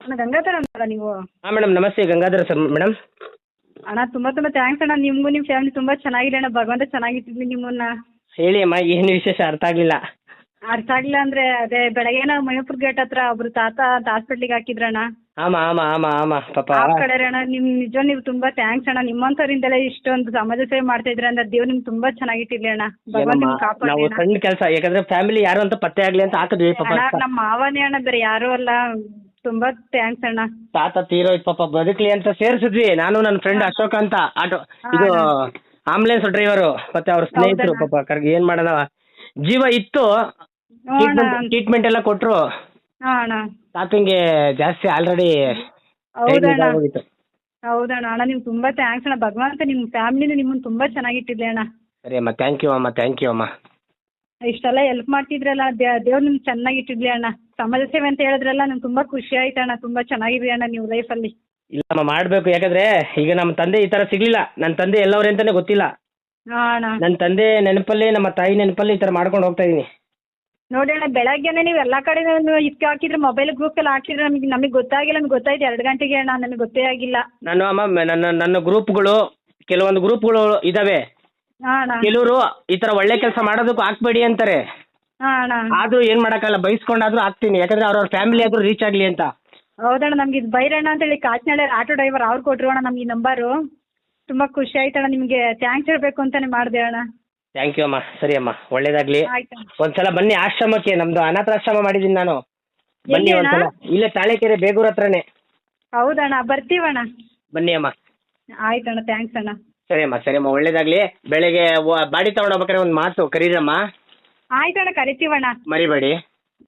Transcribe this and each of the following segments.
ಅಣ್ಣ ಗಂಗಾಧರ ಅಣ್ಣ ನೀವು? ಹಾಂ ಮೇಡಮ್ ನಮಸ್ತೆ ಗಂಗಾಧರ ಸರ್ ಮೇಡಮ್ ಅಣ್ಣ ತುಂಬಾ ತುಂಬಾ ಥ್ಯಾಂಕ್ಸ್ ಅಣ್ಣ. ನಿಮಗೂ ನಿಮ್ಮ ಫ್ಯಾಮಿಲಿ ತುಂಬಾ ಚೆನ್ನಾಗಿದೆ ಅಣ್ಣ. ಭಗವಂತ ಚೆನ್ನಾಗಿಟ್ಟಿದ್ವಿ ನಿಮ್ಮನ್ನ. ಹೇಳಿ ಅಮ್ಮ ಏನು ವಿಶೇಷ? ಅರ್ಥ ಆಗಲಿಲ್ಲ. ಅರ್ಥ ಆಗ್ಲಿಲ್ಲ ಅಂದ್ರೆ ಅದೇ ಬೆಳಗ್ಗೆ ನಾವು ಮೈಪುರ್ ಗೇಟ್ ಹತ್ರ ಒಬ್ರು ತಾತ ಹಾಸ್ಪಿಟ್ಲಿಗೆ ಹಾಕಿದ್ರಣ್ಣ. ಆಮಾ ಆಮಾ ಆಮಾ ಆಮಾ ಪಾಪ. ಆ ಕಡೆ ಅಣ್ಣ ನಿಮ್ ನಿಜ ನೀವು ತುಂಬಾ ಥ್ಯಾಂಕ್ಸ್ ಅಣ್ಣ. ನಿಮ್ಮಂತರಿಂದಲೇ ಇಷ್ಟೊಂದು ಸಮಾಜ ಸೇವೆ ಮಾಡ್ತಾ ಇದ್ರ ಅಂದ್ರೆ ದೇವ್ರು ನಿಮ್ಗೆ ತುಂಬಾ ಚೆನ್ನಾಗಿಟ್ಟಿರ್ಲಿ ಅಣ್ಣ. ಭಗವಂತ ಏನಮ್ಮ, ನಿಮ್ಗೆ ಕಾಪಾಡಲಿ ನಾವು ಅಣ್ಣ. ಸಣ್ಣ ಕೆಲಸ ಯಾಕಂದ್ರೆ ಫ್ಯಾಮಿಲಿ ಯಾರು ಅಂತ ಪತ್ತೆ ಆಗ್ಲಿ ಅಂತ ಹಾಕಿದ್ವಿ ಪಾಪ. ಅಣ್ಣ ನಮ್ಮ ಮಾವನೇ ಅಣ್ಣ ಬೇರೆ ಯಾರು ಅಲ್ಲ. ತುಂಬಾ ಥ್ಯಾಂಕ್ಸ್ ಅಣ್ಣ. ತಾತ ತೀರೋಯ್ತು ಪಾಪ ಬದುಕ್ಲಿ ಅಂತ ಸೇರ್ಸಿದ್ವಿ. ನಾನು ನನ್ನ ಫ್ರೆಂಡ್ ಅಶೋಕ್ ಅಂತ ಆಟೋ ಇದು ಆಂಬುಲೆನ್ಸ್ ಡ್ರೈವರು ಮತ್ತೆ ಅವ್ರ ಸ್ನೇಹಿತರು. ಪಾಪ ಕರ್ಗೆ ಏನ್ ಮಾಡೋಣ. ಜೀವ ಇತ್ತು ಹ್ಞೂ ಟ್ರೀಟ್ಮೆಂಟ್ ಎಲ್ಲ ಕೊಟ್ರು. ಹಾ ಅಣ್ಣ ತಾತಂಗೆ ಜಾಸ್ತಿ ಆಲ್ರೆಡಿ ಹೌದಣ್ಣ. ಹೌದಣ್ಣ. ಅಣ್ಣ ನೀವು ತುಂಬಾ ಥ್ಯಾಂಕ್ಸ್ ಅಣ್ಣ. ಭಗವಂತ ನಿಮ್ಮ ಫ್ಯಾಮಿಲಿನ ನಿಮ್ಮನ್ನ ತುಂಬಾ ಚೆನ್ನಾಗಿಟ್ಟಿದ್ಲಿ ಅಣ್ಣ. ಸರಿ ಅಮ್ಮ. ಥ್ಯಾಂಕ್ ಯು ಅಮ್ಮ. ಥ್ಯಾಂಕ್ ಯು ಅಮ್ಮ. ಇಷ್ಟೆಲ್ಲ ಹೆಲ್ಪ್ ಮಾಡ್ತಿದ್ರಲ್ಲ ದೇವ್ರು ನಿಮ್ಗೆ ಚೆನ್ನಾಗಿ ಇಟ್ಟಿದ್ಲಿ ಅಣ್ಣ. ಸಮಾಜ ಸೇವೆ ಅಂತ ಹೇಳಿದ್ರಲ್ಲ ನಂಗೆ ತುಂಬಾ ಖುಷಿ ಆಯ್ತು ಅಣ್ಣ. ತುಂಬಾ ಚೆನ್ನಾಗಿದ್ರಿ ಅಣ್ಣ ನೀವು ಲೈಫಲ್ಲಿ ಇಲ್ಲಮ್ಮ ಮಾಡಬೇಕು. ಯಾಕಂದ್ರೆ ಈಗ ನಮ್ಮ ತಂದೆ ಈ ತರ ಸಿಗ್ಲಿಲ್ಲ. ನನ್ನ ತಂದೆ ಎಲ್ಲವ್ರೆ ಅಂತಾನೆ ಗೊತ್ತಿಲ್ಲ. ಹಾ ಅಣ್ಣ. ನನ್ನ ತಂದೆ ನೆನಪಲ್ಲಿ ನಮ್ಮ ತಾಯಿ ನೆನಪಲ್ಲಿ ಈ ತರ ಮಾಡ್ಕೊಂಡು ಹೋಗ್ತಾ ಇದೀನಿ ನೋಡಿ ಅಣ್ಣ ಬೆಳಗ್ಗೆನೆ ನೀವು ಎಲ್ಲ ಕಡೆ ಇದಕ್ಕೆ ಹಾಕಿದ್ರೆ ಮೊಬೈಲ್ ಗ್ರೂಪ್ ಎಲ್ಲ ಹಾಕಿದ್ರೆ ನಮಗೆ ನಮಗೆ ಗೊತ್ತಾಗಿಲ್ಲ ನಮ್ಗೆ ಗೊತ್ತಾಯ್ತು ಎರಡು ಗಂಟೆಗೆ ಅಣ್ಣ ನನಗೆ ಗೊತ್ತೇ ಆಗಿಲ್ಲ. ನಾನು ಅಮ್ಮ ಮ- ನನ್ನ ನನ್ನ ಗ್ರೂಪ್ಗಳು ಕೆಲವೊಂದು ಗ್ರೂಪ್ಗಳು ಇದಾವೆ. ಹಾಂ ಅಣ್ಣ. ಕೆಲವರು ಈ ತರ ಒಳ್ಳೆ ಕೆಲಸ ಮಾಡೋದಕ್ಕೂ ಹಾಕ್ಬೇಡಿ ಅಂತಾರೆ. ಹಾಂ ಅಣ್ಣ. ಆದ್ರೂ ಏನ್ ಮಾಡಕ್ಕಲ್ಲ ಬೈಸ್ಕೊಂಡಾದ್ರೂ ಹಾಕ್ತೀನಿ ಯಾಕಂದ್ರೆ ಅವ್ರವ್ರ ಫ್ಯಾಮಿಲಿ ಆದ್ರೂ ರೀಚ್ ಆಗ್ಲಿ ಅಂತ. ಹೌದಣ್ಣ ನಮ್ಗೆ ಇದು ಬೈರಣ್ಣ ಅಂತೇಳಿ ಕಾಚಿನಾಳೆ ಆಟೋ ಡ್ರೈವರ್ ಅವ್ರು ಕೊಟ್ಟರು ಅಣ್ಣ ನಮ್ಗೆ ಈ ನಂಬರು ತುಂಬಾ ಖುಷಿ ಆಯ್ತಣ್ಣ ನಿಮಗೆ ಥ್ಯಾಂಕ್ಸ್ ಹೇಳಬೇಕು ಅಂತಾನೆ ಮಾಡಿದೆ ಅಣ್ಣ. ಥ್ಯಾಂಕ್ ಯು ಅಮ್ಮ. ಸರಿ ಅಮ್ಮ. ಒಳ್ಳೇದಾಗ್ಲಿ. ಒಂದ್ಸಲ ಬನ್ನಿ ಆಶ್ರಮಕ್ಕೆ. ನಮ್ದು ಅನಾಥಾಶ್ರಮ ಮಾಡಿದೀನಿ ನಾನು. ಬನ್ನಿ ಎಲ್ಲಿ ಅಣ್ಣ? ಒಂದ್ಸಲ. ಇಲ್ಲೇ ತಾಳೆಕೆರೆ ಬೇಗೂರ್ ಹತ್ರನೇ. ಹೌದಣ್ಣ ಬರ್ತೀವಣ್ಣ? ಬನ್ನಿ ಅಮ್ಮ. ಆಯ್ತಣ್ಣ ಥ್ಯಾಂಕ್ಸ್ ಅಣ್ಣ. ಸರಿ ಅಮ್ಮ ಸರಿ ಅಮ್ಮ. ಒಳ್ಳೇದಾಗ್ಲಿ. ಬೆಳಿಗ್ಗೆ ವ- ಬಾಡಿ ತಗೊಂಡ್ ಹೋಗ್ಬೇಕಾದ್ರೆ ಒಂದು ಮಾತು ಕರೀರಮ್ಮ. ಆಯ್ತಣ್ಣ ಕರಿತೀವಣ್ಣ. ಮರಿಬೇಡಿ.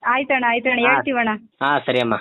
ಆಯ್ತಣ್ಣ ಆಯ್ತಣ್ಣ. ಹಾ. ಹೇಳ್ತೀವಣ್ಣ. ಹಾ ಸರಿ ಅಮ್ಮ.